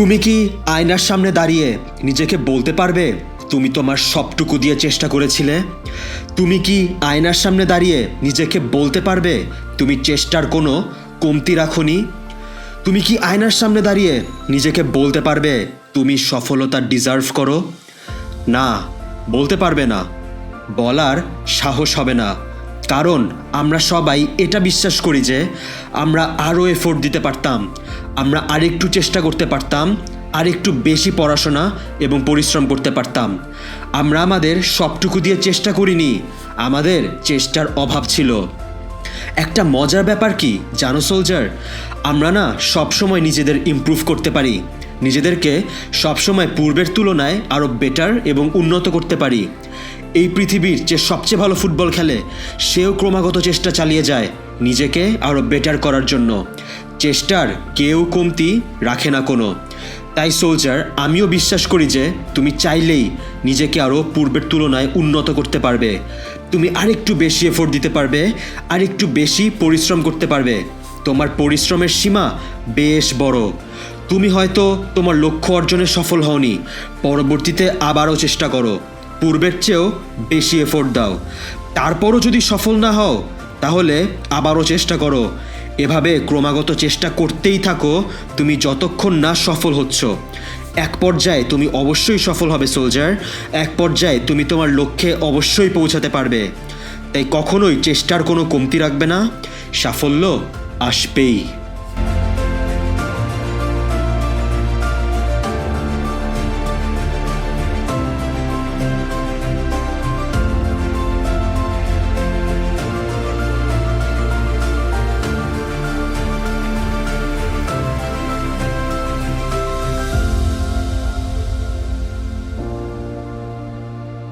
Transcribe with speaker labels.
Speaker 1: তুমি কি আয়নার সামনে দাঁড়িয়ে নিজেকে বলতে পারবে, তুমি তোমার সবটুকু দিয়ে চেষ্টা করেছিলে? তুমি কি আয়নার সামনে দাঁড়িয়ে নিজেকে বলতে পারবে, তুমি চেষ্টার কোনো কমতি রাখনি? তুমি কি আয়নার সামনে দাঁড়িয়ে নিজেকে বলতে পারবে, তুমি সফলতা ডিজার্ভ করো? না, বলতে পারবে না। বলার সাহস হবে না। কারণ আমরা সবাই এটা বিশ্বাস করি যে আমরা আরও এফোর্ট দিতে পারতাম, আমরা আরেকটু চেষ্টা করতে পারতাম, আরেকটু বেশি পড়াশোনা এবং পরিশ্রম করতে পারতাম। আমরা আমাদের সবটুকু দিয়ে চেষ্টা করিনি, আমাদের চেষ্টার অভাব ছিল। একটা মজার ব্যাপার কি জানো সোলজার আমরা না সবসময় নিজেদের ইমপ্রুভ করতে পারি। নিজেদেরকে সবসময় পূর্বের তুলনায় আরও বেটার এবং উন্নত করতে পারি। এই পৃথিবীর যে সবচেয়ে ভালো ফুটবল খেলে, সেও ক্রমাগত চেষ্টা চালিয়ে যায় নিজেকে আরও বেটার করার জন্য। চেষ্টার কেউ কমতি রাখে না কোনো। তাই সোলজার আমিও বিশ্বাস করি যে তুমি চাইলেই নিজেকে আরও পূর্বের তুলনায় উন্নত করতে পারবে। তুমি আরেকটু বেশি এফোর্ট দিতে পারবে, আরেকটু বেশি পরিশ্রম করতে পারবে। তোমার পরিশ্রমের সীমা বেশ বড়। তুমি হয়তো তোমার লক্ষ্য অর্জনে সফল হওনি। পরবর্তীতে আবারও চেষ্টা করো। পূর্বের চেয়েও বেশি এফোর্ট দাও। তারপরও যদি সফল না হও, তাহলে আবারও চেষ্টা করো। এভাবে ক্রমাগত চেষ্টা করতেই থাকো, তুমি যতক্ষণ না সফল হচ্ছ। এক পর্যায়ে তুমি অবশ্যই সফল হবে, সোলজার। এক পর্যায়ে তুমি তোমার লক্ষ্যে অবশ্যই পৌঁছাতে পারবে। তাই কখনোই চেষ্টার কোনো কমতি রাখবে না। সাফল্য আসবেই।